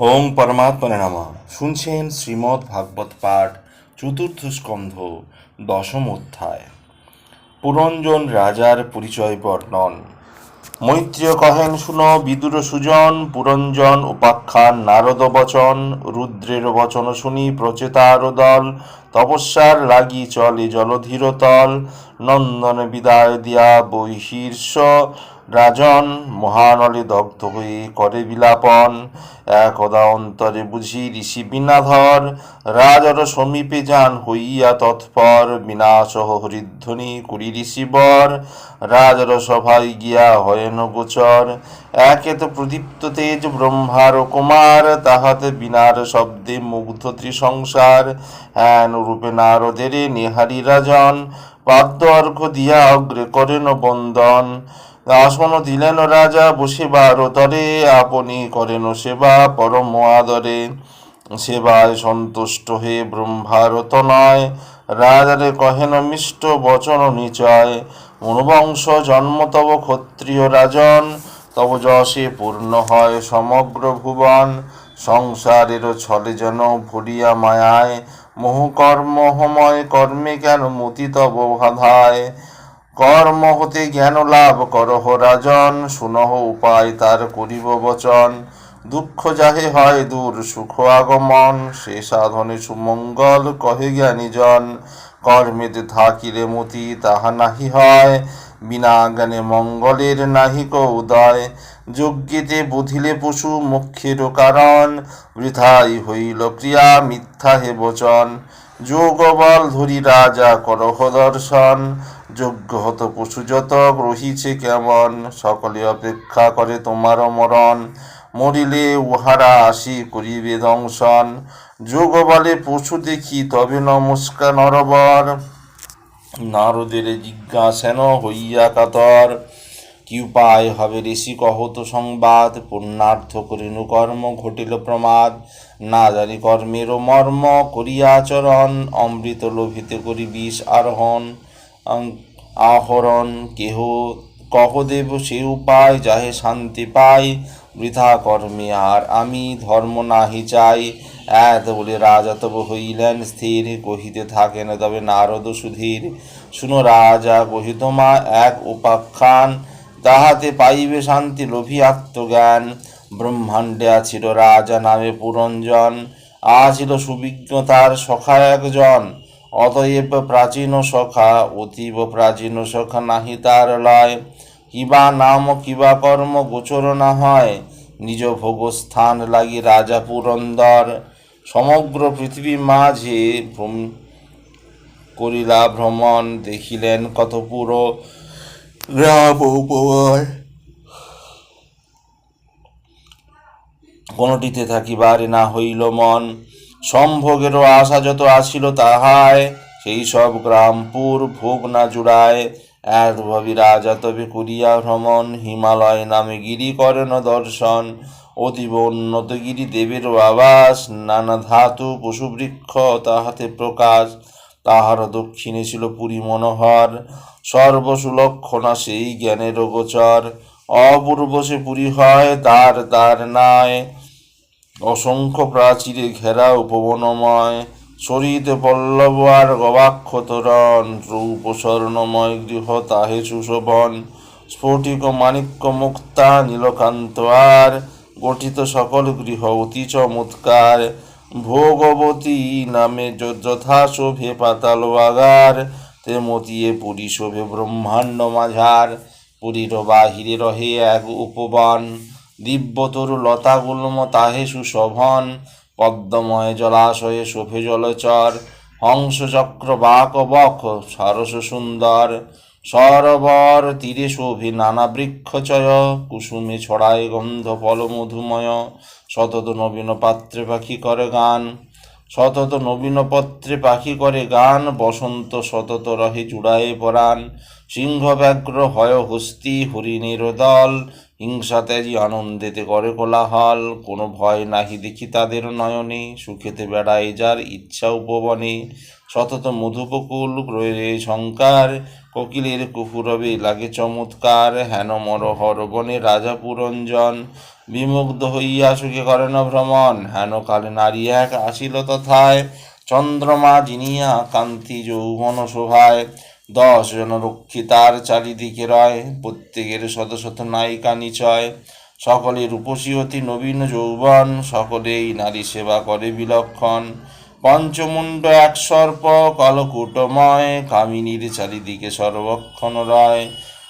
ওং পরমাত্মনে নাম। শুনছেন শ্রীমদ্ ভাগবত পাঠ চতুর্থ স্কন্ধ, দশম অধ্যায়। পুরঞ্জন রাজার পরিচয় বর্ণন। মৈত্রীয় কহেন শুন, বিদুর সুজন, পুরঞ্জন উপাখ্যান নারদ বচন, রুদ্রের বচন শুনি প্রচেতার দল, তপস্যার লাগি চলে জলধীর তল নন্দন বিদায় দিয়া বৈশীর্ষ রাজন মহানলে দগ্ধ হয়ে করে বিলাপন। একদা অন্তরে বুঝি ঋষি বিনাধর রাজর সমীপে যান হইয়া তৎপর। বিনাশ হরিধ্বনি কুড়ি ঋষিবর রাজর সভায় গিয়া হয়েন গোচর। একে তো প্রদীপ্ত তেজ, ব্রহ্মার কুমার, তাহাতে বিনার শব্দে মুগ্ধ ত্রিসংসার। হ্যান রূপে নারদের নিহারি রাজন, পাদ্য অর্ঘ দিয়া অগ্রে করেন বন্দন। আসন দিলেন রাজা, বসিবার তরে আপনি করেন সেবা, পরম আদরে। সেবায় সন্তুষ্ট হে ব্রহ্মারত নয় রাজারে কহেন, মিষ্ট বচন নিচয়। মনুবংশ জন্ম তব ক্ষত্রিয় রাজন। তব যশে পূর্ণ হয় সমগ্র ভুবন। সংসারের ছলে যেন ভরিয়া মায়ায়। মোহ সময় কর্মে কেন মতি তব বাধায়? কর্ম হতে জ্ঞান লাভ করহ রাজন, শুনহ উপায় তার করিব বচন। দুঃখ যাহে হয় দূর সুখ আগমন, সে সাধনে সুমঙ্গল কহে জ্ঞানীজন। কর্মেতে থাকিলে মতি তাহা নাহি হয়, বিনা জ্ঞানে মঙ্গলের নাহিক উদয় যজ্ঞেতে বুধিলে পশু মুখ্যের কারণ, বৃথাই হইল ক্রিয়া মিথ্যা হে বচন। যোগ বল ধরি রাজা করহ দর্শন। যোগ্য হত পশু যত রহিছে কেমন? সকলে অপেক্ষা করে তোমার মরণ। মরিলে উহারা আসি করিবে দংশন। যোগ বলে পশু দেখি, তবে নমস্কার নরবর। নারদের জিজ্ঞাসেন হইয়া কাতর, কি উপায় হবে ঋষি কহত সংবাদ। পুণ্যার্থ করিনু কর্ম ঘটিল প্রমাদ। না জানি কর্মেরও মর্ম করিয়াচরণ অমৃত লোভিতে করি বিষ আরোহণ। আহরণ কেহ, কহ দেব সে উপায় যাহে শান্তি পাই। বৃথা কর্মে আর আমি ধর্ম নাহি চাই। এত বলে রাজা তব হইলেন স্থির, কহিতে থাকেন তবে নারদ সুধীর। শুনো রাজা কহিত মা এক উপাখ্যান, তাহাতে পাইবে শান্তি লোভী আত্মজ্ঞান। ব্রহ্মাণ্ডে আছিল রাজা নামে পুরঞ্জন, আছিল সুবিজ্ঞ তার সখা একজন। অতএব প্রাচীন সখা, অতীব প্রাচীন সখা নাহি তার লয়। কিবা নাম, কিবা কর্ম গোচর না হয়। নিজ ভোগস্থান লাগি রাজা পুরন্দর। সমগ্র পৃথিবী মাঝে করিলা ভ্রমণ দেখিলেন কত পুরো গ্রাম উপবয় কোনটিতে থাকিবার না হইল মন। সম্ভোগেরও আশা যত আসিল তাহায় সেই সব গ্রামপুর ভোগ না জুড়ায় এক ভাবি রাজা তবে করিয়া ভ্রমণ। হিমালয় নামে গিরি করেন দর্শন। অতীব উন্নত গিরি দেবের আবাস। নানা ধাতু, পশুবৃক্ষ তাহাতে প্রকাশ। তাহার দক্ষিণে ছিল পুরী মনোহর। সর্বসুলক্ষণা সেই জ্ঞানের গোচর। অপূর্ব সে পুরী হয়, তার তার নাই। অসংখ্য প্রাচীরে ঘেরা উপবনময়, সরিতে পল্লব আর গবাক্ষ তোরণ রূপ স্বর্ণময় গৃহ তাহে সুশোভন, স্ফটিক মাণিক্য মুক্তা, নীলকান্ত আর গঠিত সকল গৃহ অতি চমৎকার। ভোগবতী নামে যথা শোভে পাতাল বাগার তে মতিয়ে পুরী শোভে ব্রহ্মাণ্ড মাঝার, পুরীর বাহিরে রহে এক উপবন। দিব্যতরু লতা গুল্ম তাহে সুশোভন, পদ্মময় জলাশয়ে শোভে জলচর হংস চক্র বাক বক সরস সুন্দর, সরোবর তীরে শোভে নানা বৃক্ষচয়, কুসুমে ছড়ায় গন্ধ ফল মধুময় শতত নবীন পাত্রে পাখি করে গান শতত নবীন পত্রে পাখি করে গান, বসন্ত শতত রহে জুড়ায়ে পরাণ সিংহ ব্যাঘ্র হয় হস্তি হরিণের দল হিংসা ত্যাজি আনন্দেতে করে কোলাহল, কোনো ভয় নাহি দেখি তাদের নয়নে, সুখেতে বেড়ায় যার ইচ্ছা উপবনে। শতত মধুপকুল প্রয়ে শঙ্কার কোকিলের কুকুরবে লাগে চমৎকার, হেন মর হরবনে রাজা পুরঞ্জন। বিমুগ্ধ হইয়া সুখে করেন ভ্রমণ, হেন কালে নারী এক আসিল তথায়। চন্দ্রমা জিনিয়া কান্তি যৌবন শোভায়। দশ জন রক্ষী তার চারিদিকে রয়, প্রত্যেকের শত শত নায়িকা নিচয়। সকলে রূপসী অতি নবীন যৌবন, সকলেই নারী সেবা করে বিলক্ষণ। পঞ্চমুণ্ড এক সর্প, কলকুটময়, কামিনীর চারিদিকে সর্বক্ষণ রয়।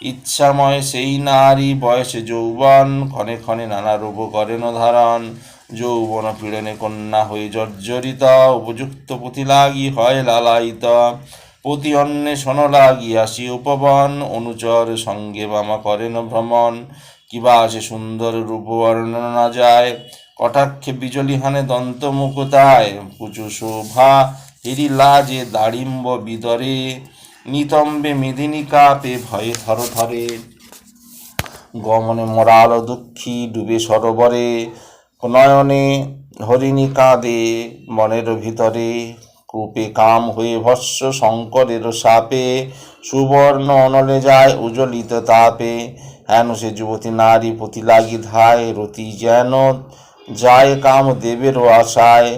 ইচ্ছাময় সেই নারী, বয়সে যৌবন, ক্ষণে ক্ষণে নানা রূপ করেন ধারণ। যৌবন পীড়নে কন্যা হয়ে জর্জরিত, উপযুক্ত পুঁথি লাগি হয় লালায়িত। প্রতি অন্বেষণ লাগি আসি উপবন অনুচর সঙ্গে বামা করেন ভ্রমণ। কিবা আছে সুন্দর রূপ বর্ণনা না যায়, কটাক্ষে বিজলি হানে দন্ত মুকুতায়। কুচু শোভা হিরি লাজে দাড়িম্ব বিদরে, নিতম্বে মেদিনী কাপে ভয়ে থর ধরে। গমনে মরাল দুঃখী ডুবে সরোবরে, নয়নে হরিণী কাঁদে মনের ভিতরে। কূপে কাম হয়ে ভস্য শঙ্করের সাপে, সুবর্ণ অনলে যায় উজ্জ্বলিত তাপে। হেন সে যুবতী নারী প্রতি লাগি ধায়, রতি যেন যায় কাম দেবেরও আশায়।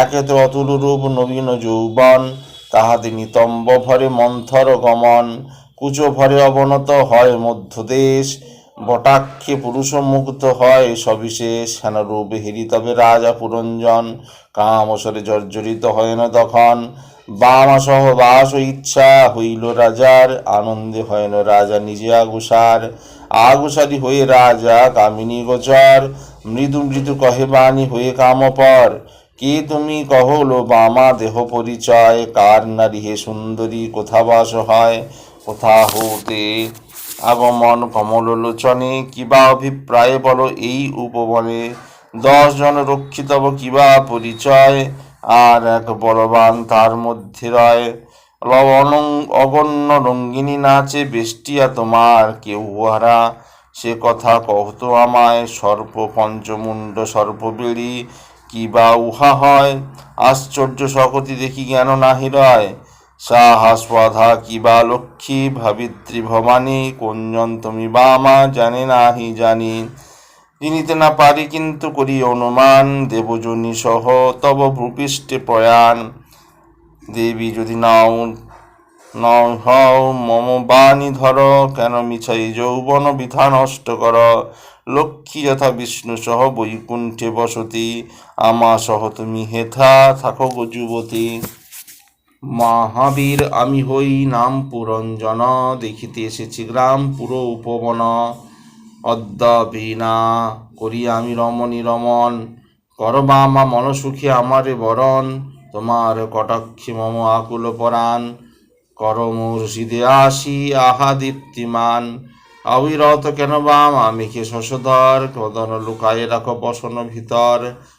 একে তো অতুল রূপ নবীন যৌবন, তাহাতে নিতম্ব ভরে মন্থর গমন। কুচো ভরে অবনত হয় মধ্যদেশ বটাক্ষে পুরুষ মুক্ত হয়, সবিশেষ হেন রূপ হেরি তবে রাজা পুরঞ্জন। কামসরে জর্জরিত হয় না তখন। বামা সহ বাস ইচ্ছা হইল রাজার, আনন্দে হয় না রাজা নিজে আগুসার। আগুসারি হয়ে রাজা কামিনী গোচর, মৃদু মৃদু কহে বাণী হয়ে কামপর। কে তুমি কহলো বামা দেহ পরিচয়, কার নারী হে সুন্দরী, কোথা বাস হয়? কোথা হতে আগমন কমল লোচনে, কিবা অভিপ্রায়ে বলো এই উপবনে। দশ জন রক্ষিতব কিবা পরিচয়? আর এক বলবান তার মধ্যে রয়। লবণ, অগণ্য রঙ্গিনী নাচে, বেষ্টিয়া তোমার কেউ উহারা সে কথা কহত আমায় সর্প পঞ্চমুণ্ড সর্পবেড়ি কি বা উহা হয়? আশ্চর্য সকতি দেখি জ্ঞান নাহি রয়। সাহাস্পধা কি বা লক্ষ্মী ভাবিত্রী ভবানী কোনজন তুমি বা মা জানে নাহি জানি। চিনিতে না পারি কিন্তু করি অনুমান দেবজনী সহ তব ভূপৃষ্ঠে প্রয়াণ। দেবী যদি নাও, নও হও, মম বাণী ধর, কেন মিছাই যৌবন বিধা নষ্ট কর। লক্ষ্মী যথা বিষ্ণু সহ বৈকুণ্ঠে বসতি, আমা সহ তুমি হেথা থাকো যুবতী। মহাবীর, আমি হই নাম পুরঞ্জন, দেখিতে এসেছি গ্রাম পুরো উপবন। অদ্যাপিনা করি আমি রমণী রমন করবা আমা মনসুখী আমারে বরণ, তোমার কটাক্ষী মম আকুল পরাণ। কর মুর্শিদে আসি আহা দীপ্তিমান অবিরত কেন বাম আমিকে শশধর কদন লুকায়ে রাখো বসন ভিতর।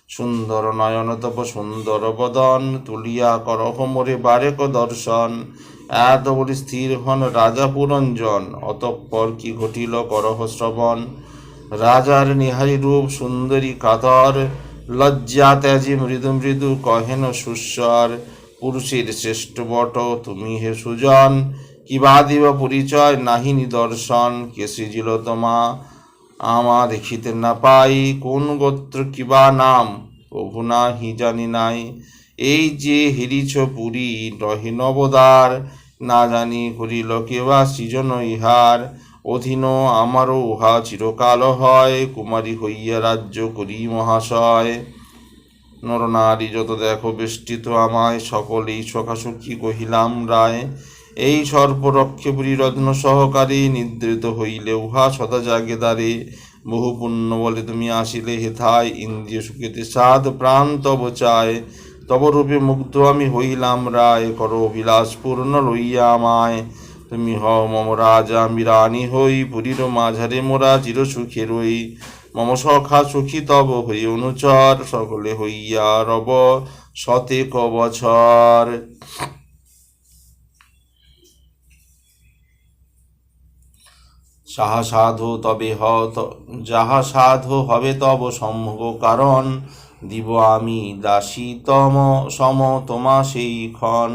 সুন্দর নয়ন তপ, সুন্দর বদন, তুলিয়া করহ মোরে বারেক দর্শন। এত বলি স্থির হন রাজা পুরঞ্জন, অতঃপর কি ঘটিল করহ শ্রবণ? রাজার নিহারি রূপ সুন্দরী কাতর, লজ্জা ত্যাজি মৃদু মৃদু কহেন সুস্বর। পুরুষের শ্রেষ্ঠ বট, তুমি হে সুজন কিবা দিব পরিচয়, নাহি নিদর্শন, কে সৃজিল তোমা? আমা দেখিতে না পাই, কোন গোত্র কিবা নাম? প্রভু নাহি জানি নাই। এই যে হেরিছ পুরী রহে নবদার না জানি করিল কেবা সৃজন ইহার। অধীন আমারও উহা চিরকাল হয়, কুমারী হইয়া রাজ্য করি মহাশয়। নরনারী যত দেখো বেষ্টিত আমায়, সকলেই সখাসখী কহিলাম, রায়। এই সর্পরক্ষে পুরী রত্ন সহকারী নিদ্রিত হইলে উহা সদা জাগে দ্বারে। বহু পুণ্য বলে তুমি আসিলে হেথায়, ইন্দ্রিয় সুখেতে সাধ প্রাণ তব চায়। তব রূপে মুগ্ধ আমি হইলাম রায়, করো বিলাস পূর্ণ লইয়া আমায়। তুমি হও মম রাজা, আমি রানী হই, পুরীর মাঝারে মোরা চির সুখে রই। মম সখা সুখী তব হই অনুচর, সকলে হইয়া রব শতেক বছর। সাহা সাধু তবে হ যাহা সাধু হবে তব সম্ভব, কারণ দিব আমি দাসী তম সম তোমা সেই ক্ষণ।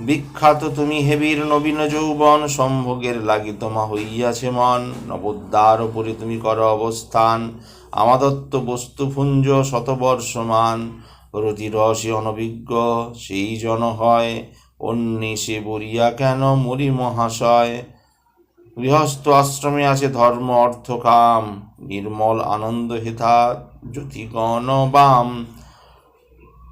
বিখ্যাত তুমি হেবীর নবীন যৌবন, সম্ভোগের লাগি তোমা হইয়াছে মন। নবোদ্দার ওপরে তুমি কর অবস্থান, আমাদত্ত বস্তুপুঞ্জ শতবর্ষমান। রতিরসে অনভিজ্ঞ, সেই জন হয় অন্যে সে বরিয়া কেন মরি মহাশয়? গৃহস্থ আশ্রমে আছে ধর্ম, অর্থ, কাম, নির্মল আনন্দ হেথা জ্যোতিগণ বাম।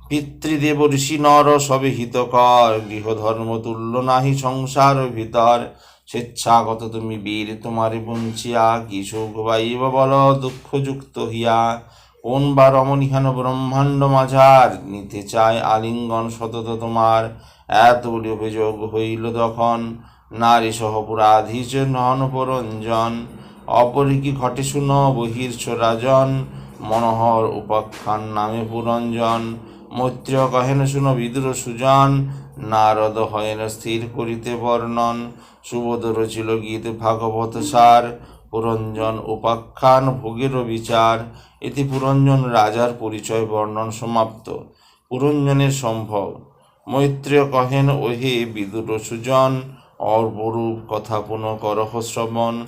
পিতৃদেব ঋষি নর সবে হিতকর, গৃহধর্ম তুল্য নাহি সংসার ভিতর। স্বেচ্ছাগত তুমি বীর, তোমারে বঞ্চিয়া, কি সুখ পাইব বল দুঃখযুক্ত হিয়া। কোন বা রমণীহান ব্রহ্মাণ্ড মাঝার, নিতে চায় আলিঙ্গন সতত তোমার। এত অভিযোগ হইল তখন। নারী সহপুরাধীশ নন পরঞ্জন। অপরি কি ঘটে শুন বহির্ষ রাজন, মনোহর উপাখ্যান নামে পুরঞ্জন। মৈত্র কহেন শুন বিদুর সুজন, নারদ হয়েন স্থির করিতে বর্ণন। সুবোধ রচিল গীত ভাগবত সার, পুরঞ্জন উপাখ্যান ভোগের বিচার। এতে পুরঞ্জন রাজার পরিচয় বর্ণন সমাপ্ত। পুরঞ্জনের সম্ভব। মৈত্রেয় কহেন ওহে বিদুর সুজন অর্বরূপ কথা পুনঃ করহ শ্রবণ।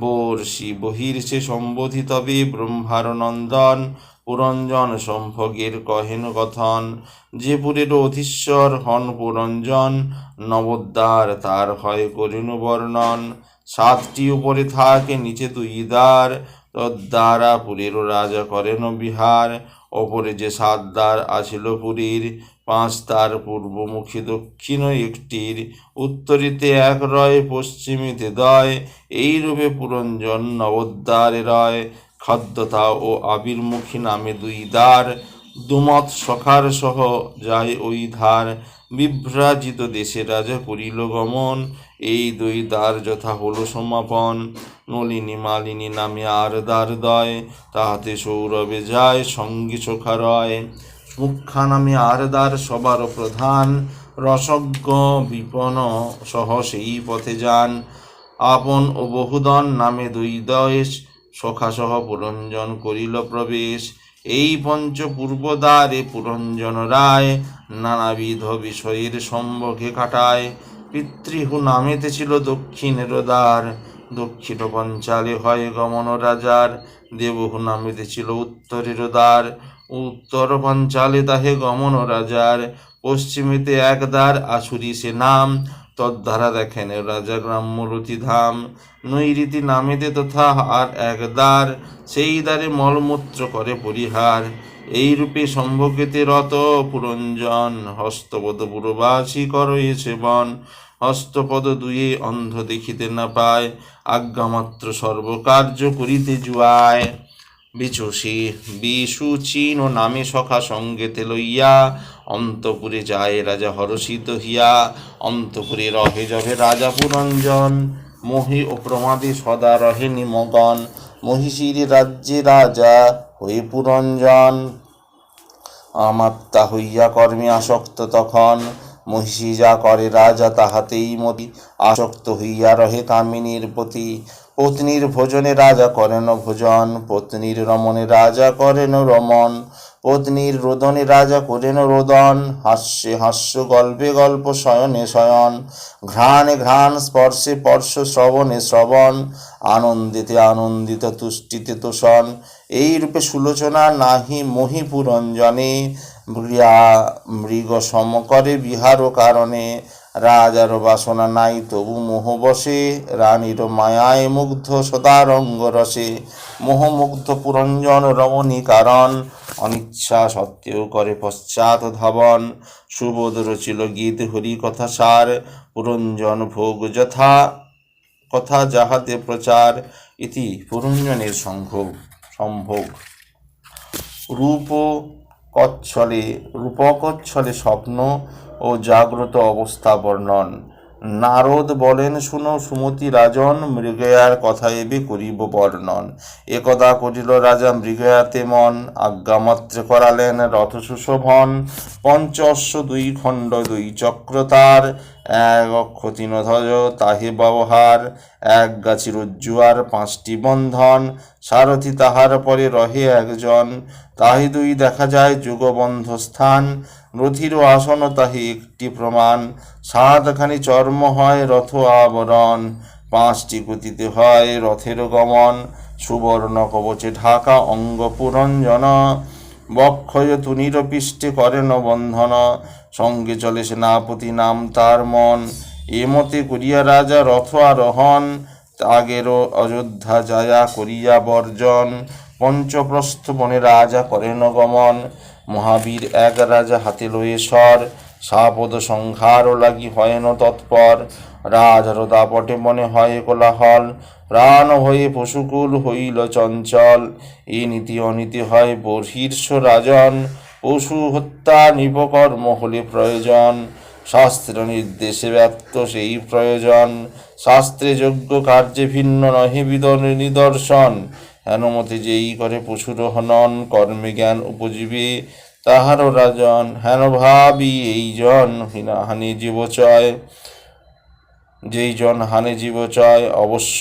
বর্ষি বহির্ষে সম্বোধি তবে ব্রহ্মার নন্দন। পুরঞ্জন সম্ভোগের কহেন কথন। যে পুরের অধীশ্বর হন পুরঞ্জন নবোদ্বার তার হয় করিন বর্ণন। সাতটি উপরে থাকে নিচে দুই দ্বার, তদ্বারা পুরীর রাজা করেন বিহার। ওপরে যে সাত দ্বার আছিল পুরীর পাঁচ তার পূর্বমুখী দক্ষিণ একটির, উত্তরিতে এক রয়, পশ্চিমীতে দয়। এই রূপে পুরঞ্জন নবোদ্বারে রয়। খাদ্যতা ও আবির্মুখী নামে দুই দ্বার। দুমত সখার সহ যায় ওই ধার। বিভ্রাজিত দেশে রাজা করিল গমন। এই দুই দ্বার যথা হল সমাপন। নলিনী মালিনী নামে আর দ্বার দয়। তাহাতে সৌরভে যায় সঙ্গী চোখা রয়। মুখ্যা নামে আর দ্বার সবার প্রধান, রসজ্ঞ বিপন সহ সেই পথে যান। আপন ও বহুদন নামে দুই দয়েশ সখাসহ পুরঞ্জন করিল প্রবেশ। এই পঞ্চ পূর্বদ্বারে পুরঞ্জন রায় নানাবিধ বিষয়ের সম্মুখে কাটায় পিতৃহু নামেতে ছিল দক্ষিণের দ্বার দক্ষিণ পঞ্চালে হয় গমন রাজার। দেবহু নামেতে ছিল উত্তরের দ্বার উত্তর পঞ্চালে তাহে গমন রাজার, পশ্চিমেতে এক দ্বার আছুরি সে নাম, তদ্ধারা দেখেন রাজা গ্রাম্য রতিধাম। নৈরীতি নামেতে তথা আর এক দ্বার, সেই দ্বারে মলমূত্র করে পরিহার। এই রূপে সম্ভোগেতে রত পুরঞ্জন, হস্তপদ পুরবাসী করয়ে সেবন হস্তপদ দুয়ে অন্ধ দেখিতে না পায়, আজ্ঞামাত্র সর্বকার্য করিতে জুয়ায়। বিচষি, বিশু চীন ও নামে সখা সঙ্গেতে লইয়া অন্তপুরে যায় রাজা হরষিত হিয়া, অন্তপুরে রহে যবে রাজা পুরঞ্জন। মহি ও প্রমাদে সদা রহে নিমগন। মহিষীর রাজ্যে রাজা হয়ে পুরঞ্জন। আমাত্মা হইয়া কর্মে আসক্ত তখন। মহিষী যা করে রাজা তাহাতেই মতি। আসক্ত হইয়া রহে কামিনীর প্রতি। পত্নীর ভোজনে রাজা করেন ভোজন, পত্নীর রমণে রাজা করেন রমণ, পত্নীর রোদনে রাজা করেন রোদন, হাস্যে হাস্য, গল্পে গল্প, শয়নে শয়ন, ঘ্রাণে ঘ্রাণ, স্পর্শে স্পর্শ, শ্রবণে শ্রবণ, আনন্দিতে আনন্দিত, তুষ্টিতে তোষণ এই রূপে সুলোচনা নাহি মহিপুরঞ্জনে মৃয়া মৃগ সম করে বিহার কারণে রাজার বাসনা নাই, তবু মোহ বসে। রানীর মায়ায় মুগ্ধ সদারঙ্গ রসে। মোহমুগ্ধ পুরঞ্জন রমণী কারণ। অনিচ্ছা সত্ত্বেও করে পশ্চাৎ ধাবন। সুবোধ রচিল গীত হরি কথা সার। পুরঞ্জন ভোগ যথা, কথা যাহাতে প্রচার। ইতি পুরঞ্জনের সংভোগ সম্ভোগ। রূপ কচ্ছলে, রূপকচ্ছলে স্বপ্ন। ও জাগ্রত অবস্থা বর্ণন নারদ বলেন, শুনো সুমতি রাজন, মৃগয়ার কথা এবে করিব বর্ণন একদা করিল রাজা, মৃগয়াতে মন আজ্ঞামাত্রে করালেন রথ সুশোভন পঞ্চস্য দুই খণ্ড দুই চক্র তার, এক অক্ষ তৃণধ্বজ তাহে ব্যবহার, এক গাছি রজ্জুয়ার পাঁচটি বন্ধন, সারথি তাহার পরে রহে একজন। তাহে দুই দেখা যায় যুগবন্ধ স্থান রথির আসন তাহি একটি প্রমাণ। সাতখানি চর্ম হয় রথ আবরণ, পাঁচটি গতিতে হয় রথের গমন। সুবর্ণ কবচে ঢাকা অঙ্গ পুরঞ্জন, বক্ষয় তুনির পৃষ্ঠে করেন বন্ধন। সঙ্গে চলে সেনাপতি নাম তার মন। এমতে করিয়া রাজা রথ আরোহণ আগেরও অযোধ্যা যায়া করিয়া বর্জন। পঞ্চপ্রস্থ বনে রাজা করেন গমন। মহাবীর এক রাজা হাতে লয়ে স্বর সাপদ সংহার লাগি হয়েন তৎপর। রাজার দাপটে মনে হয় কোলাহল প্রাণ হয়ে পশুকুল হইল চঞ্চল। এ নীতি অনীতি হয় বহির্ষ রাজন, পশু হত্যা নিপকর্ম হলে প্রয়োজন। শাস্ত্র নির্দেশে ব্যক্ত সেই প্রয়োজন, শাস্ত্রে যোগ্য কার্যে ভিন্ন নহে বিদন নিদর্শন। হেনমতে যেই করে পশুর হনন, কর্মে জ্ঞান উপজীবে, তাহারও রাজন, হেন ভাবি এই জন হীনা জীবচয় যেই জন হানে জীবচয় অবশ্য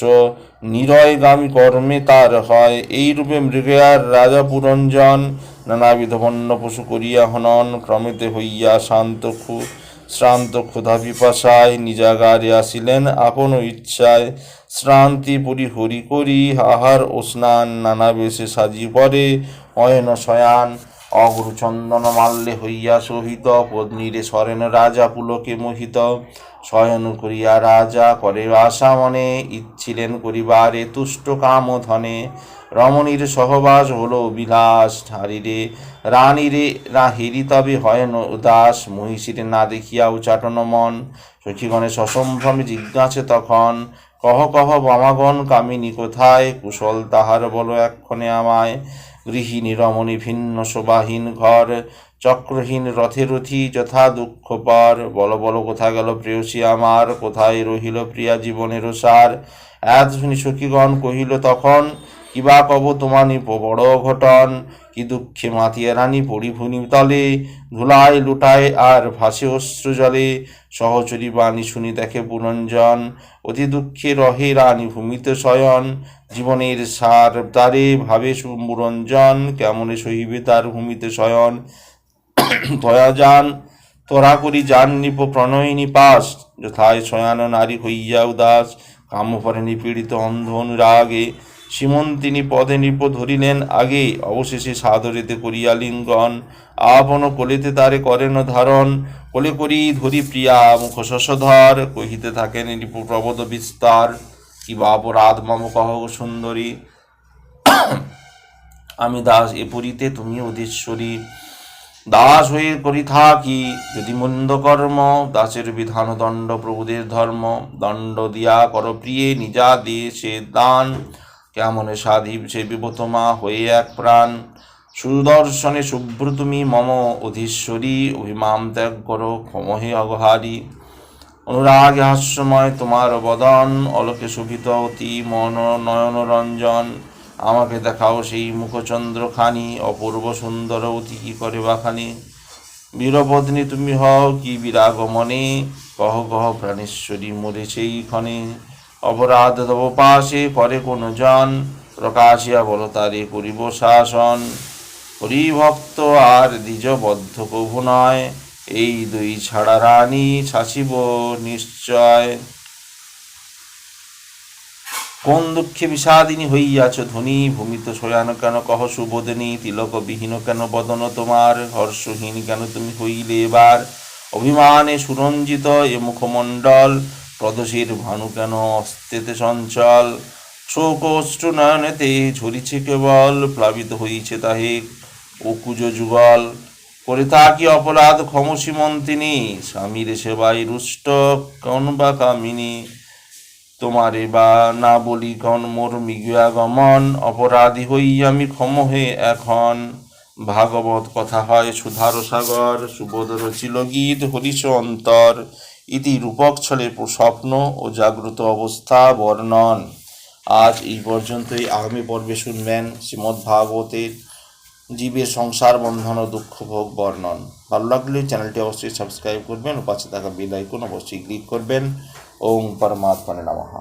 নিরয়গামী কর্মে তার হয়। এই রূপে মৃগয়ার রাজা পুরঞ্জন, নানাবিধ বন্য পশু করিয়া হনন, ক্রমেতে হইয়া শান্ত খু শ্রান্ত ক্ষুধা পিপাসায় নিজাগারে আসিলেন, আপন ইচ্ছায় শ্রান্তি পরিহরি করি, আহার ও স্নান নানা বেশে সাজি পরে, অয়ন শয়ান অগ্রচন্দন মাল্যে হইয়া সহিত পত্নীরে সরেন রাজা পুলকে মোহিত, শয়ন করিয়া রাজা করে আশা মনে, ইচ্ছিলেন করিবারে তুষ্ট কাম ধনে রমণীর সহবাস হল বিলাস ঠারিরে রানীরে রাহিরি তবে হয়ন উদাস, মহিষীরে না দেখিয়া উচাটন মন। সখীগণে সসম্ভ্রমে জিজ্ঞাসে তখন, কহ কহ, বামাগণ, কামিনী কোথায়? কুশল তাহার বলো এক্ষণে আমায়। গৃহিণী রমণী ভিন্ন শোভাহীন ঘর, চক্রহীন রথে রথি যথা দুঃখ পর। বল বল, কোথা গেল প্রেয়সী আমার? কোথায় রহিল প্রিয়া জীবনের সার? এত শুনি সখীগণ কহিল তখন কিবা কব তোমানি বড় ঘটন, কি দুঃখে মাতিয়া রানী পরিভূনি তলে ধুলায় লুটায় আর ভাসে অশ্রু জলে সহচরী বাণী শুনি দেখে পুরঞ্জন অতি দুঃখে রহে রানী ভূমিতে শয়ন জীবনের সার তারে ভাবে সুমুরঞ্জন কেমনে সহিবে তার ভূমিতে শয়ন। তয়া যান তোরা করি যান নিপ প্রণয়িনী পাশ যথায় শয়ান নারী হইয়া উদাস কামপরে নিপীড়িত অন্ধ অনুরাগে সীমন্তিনী পদে নৃপ ধরিলেন। আগে অবশেষে সাদরেতে করিয়া লিঙ্গন। আপন কোলেতে তারে করেন ধারণ। কোলে করি ধরি প্রিয়া মুখ শশধর। কহিতে থাকেন নিপু প্রবদ বিস্তার। কি বা অপরাধ মম কহ সুন্দরী। আমি দাস এ পুরীতে, তুমি অধীশ্বরী। দাস হয়ে করি থাকি, যদি মন্দ কর্ম। দাসের বিধান দণ্ড প্রভুদের ধর্ম। দণ্ড দিয়া কর প্রিয়ে নিজা সে দান। কেমনে সাধিব সে বিবতমা হয়ে এক প্রাণ? সুদর্শনে শুভ্র তুমি মম অধীশ্বরী, অভিমাম ত্যাগ করো, ক্ষমহে অগহারী অনুরাগে হাস্যময় তোমার বদন অলোকে শোভিত অতি মন নয়ন রঞ্জন। আমাকে দেখাও সেই মুখচন্দ্র খানি অপূর্ব সুন্দর অতি কি করে বাখানি বীরপত্নী তুমি হও কি বিরাগ মনে কহ কহ প্রাণেশ্বরী মরে সেই ক্ষণে অপরাধ তব পাশে করে কোন জন প্রকাশিয়া বল তারে করিব শাসন। হরিভক্ত আর দ্বিজবদ্ধ কভু নয়, এই দুই ছাড়া রানী ছাসিব নিশ্চয়। কোন দুঃখে বিষাদিনী হইয়াছ ধনী, ভূমিত শয়ান কেন কহ সুবোধিনী তিলক বিহীন কেন বদন তোমার, হর্ষহীন কেন তুমি হইলে এবার? অভিমানে সুরঞ্জিত এ মুখমণ্ডল প্রদোষীর ভানু কেন অস্তেতে চঞ্চল শোক অশ্রু নয়নেতে ঝরিছে কেবল, প্লাবিত হইছে তাহে অকুজ যুগল। করে তাকি অপরাধ? ক্ষমসী মন্তিনী স্বামীর সেবায় রুষ্ট কন বা কামিনী? তোমারে বা না বলি কন মোর মিগুয়া গমন অপরাধী হই আমি ক্ষম হে এখন। ভাগবত কথা হয় সুধার সাগর সুবোধ রচিল গীত হরিষ অন্তর। ইতি রূপক ছলের স্বপ্ন ও জাগ্রত অবস্থা বর্ণন। আজ এই পর্যন্তই আগামী পর্বে শুনবেন শ্রীমদ্ ভাগবতের জীবের সংসার, বন্ধন ও দুঃখভোগ বর্ণন। ভালো লাগলে চ্যানেলটি অবশ্যই সাবস্ক্রাইব করবেন ও পাশে থাকা বেল আইকন অবশ্যই ক্লিক করবেন। ওম পরমাত্মনে নমঃ।